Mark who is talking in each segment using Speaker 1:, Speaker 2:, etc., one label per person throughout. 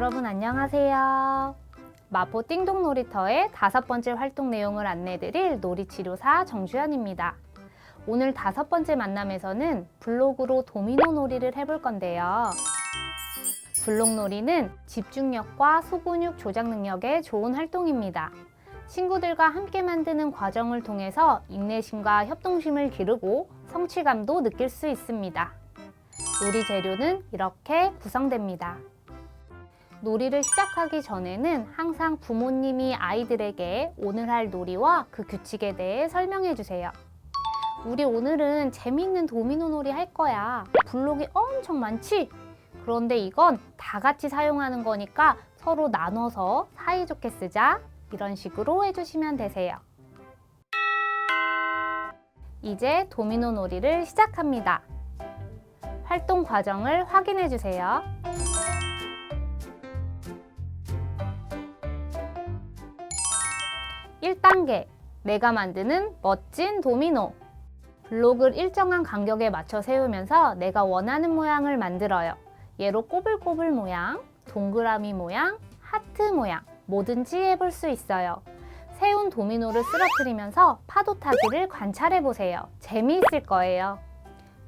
Speaker 1: 여러분 안녕하세요. 마포 띵동 놀이터의 다섯 번째 활동 내용을 안내드릴 놀이치료사 정주현입니다. 오늘 다섯 번째 만남에서는 블록으로 도미노 놀이를 해볼 건데요. 블록 놀이는 집중력과 소근육 조작 능력에 좋은 활동입니다. 친구들과 함께 만드는 과정을 통해서 인내심과 협동심을 기르고 성취감도 느낄 수 있습니다. 놀이 재료는 이렇게 구성됩니다. 놀이를 시작하기 전에는 항상 부모님이 아이들에게 오늘 할 놀이와 그 규칙에 대해 설명해 주세요. 우리 오늘은 재미있는 도미노 놀이 할 거야. 블록이 엄청 많지? 그런데 이건 다 같이 사용하는 거니까 서로 나눠서 사이좋게 쓰자. 이런 식으로 해주시면 되세요. 이제 도미노 놀이를 시작합니다. 활동 과정을 확인해 주세요. 1단계 내가 만드는 멋진 도미노 블록을 일정한 간격에 맞춰 세우면서 내가 원하는 모양을 만들어요. 예로 꼬불꼬불 모양, 동그라미 모양, 하트 모양 뭐든지 해볼 수 있어요. 세운 도미노를 쓰러뜨리면서 파도 타기를 관찰해 보세요. 재미있을 거예요.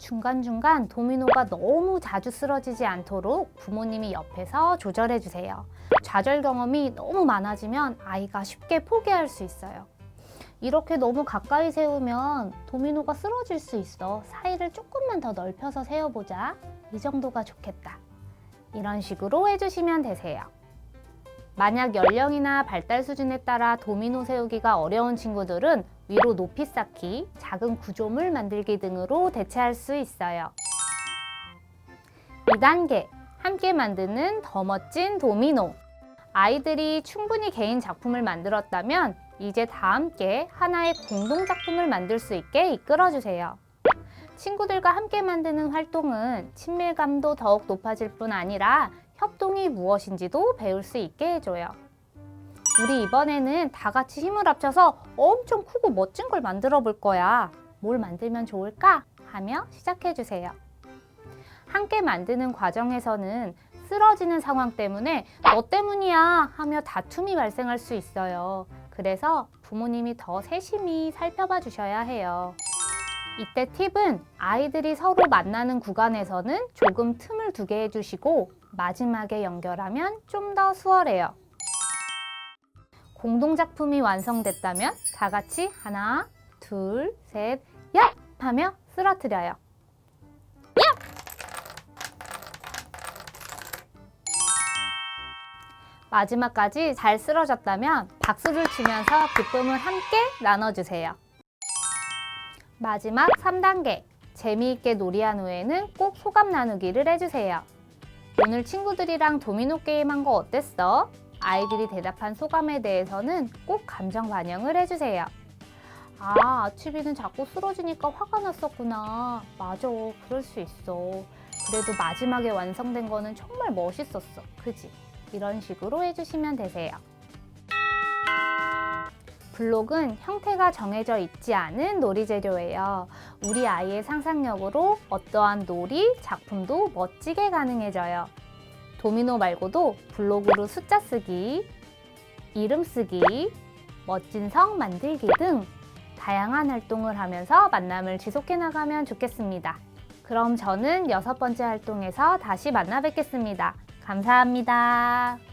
Speaker 1: 중간중간 도미노가 너무 자주 쓰러지지 않도록 부모님이 옆에서 조절해 주세요. 좌절 경험이 너무 많아지면 아이가 쉽게 포기할 수 있어요. 이렇게 너무 가까이 세우면 도미노가 쓰러질 수 있어. 사이를 조금만 더 넓혀서 세워보자. 이 정도가 좋겠다. 이런 식으로 해주시면 되세요. 만약 연령이나 발달 수준에 따라 도미노 세우기가 어려운 친구들은 위로 높이 쌓기, 작은 구조물 만들기 등으로 대체할 수 있어요. 2단계, 함께 만드는 더 멋진 도미노. 아이들이 충분히 개인 작품을 만들었다면 이제 다 함께 하나의 공동 작품을 만들 수 있게 이끌어 주세요. 친구들과 함께 만드는 활동은 친밀감도 더욱 높아질 뿐 아니라 협동이 무엇인지도 배울 수 있게 해줘요. 우리 이번에는 다 같이 힘을 합쳐서 엄청 크고 멋진 걸 만들어 볼 거야. 뭘 만들면 좋을까? 하며 시작해 주세요. 함께 만드는 과정에서는 쓰러지는 상황 때문에 너 때문이야 하며 다툼이 발생할 수 있어요. 그래서 부모님이 더 세심히 살펴봐 주셔야 해요. 이때 팁은 아이들이 서로 만나는 구간에서는 조금 틈을 두게 해주시고 마지막에 연결하면 좀 더 수월해요. 공동작품이 완성됐다면 다 같이 하나, 둘, 셋, 야! 하며 쓰러뜨려요. 마지막까지 잘 쓰러졌다면 박수를 치면서 기쁨을 함께 나눠주세요. 마지막 3단계. 재미있게 놀이한 후에는 꼭 소감 나누기를 해주세요. 오늘 친구들이랑 도미노 게임 한 거 어땠어? 아이들이 대답한 소감에 대해서는 꼭 감정 반영을 해주세요. 아, 아치비는 자꾸 쓰러지니까 화가 났었구나. 맞아, 그럴 수 있어. 그래도 마지막에 완성된 거는 정말 멋있었어. 그지? 이런 식으로 해주시면 되세요. 블록은 형태가 정해져 있지 않은 놀이 재료예요. 우리 아이의 상상력으로 어떠한 놀이, 작품도 멋지게 가능해져요. 도미노 말고도 블록으로 숫자 쓰기, 이름 쓰기, 멋진 성 만들기 등 다양한 활동을 하면서 만남을 지속해 나가면 좋겠습니다. 그럼 저는 여섯 번째 활동에서 다시 만나 뵙겠습니다. 감사합니다.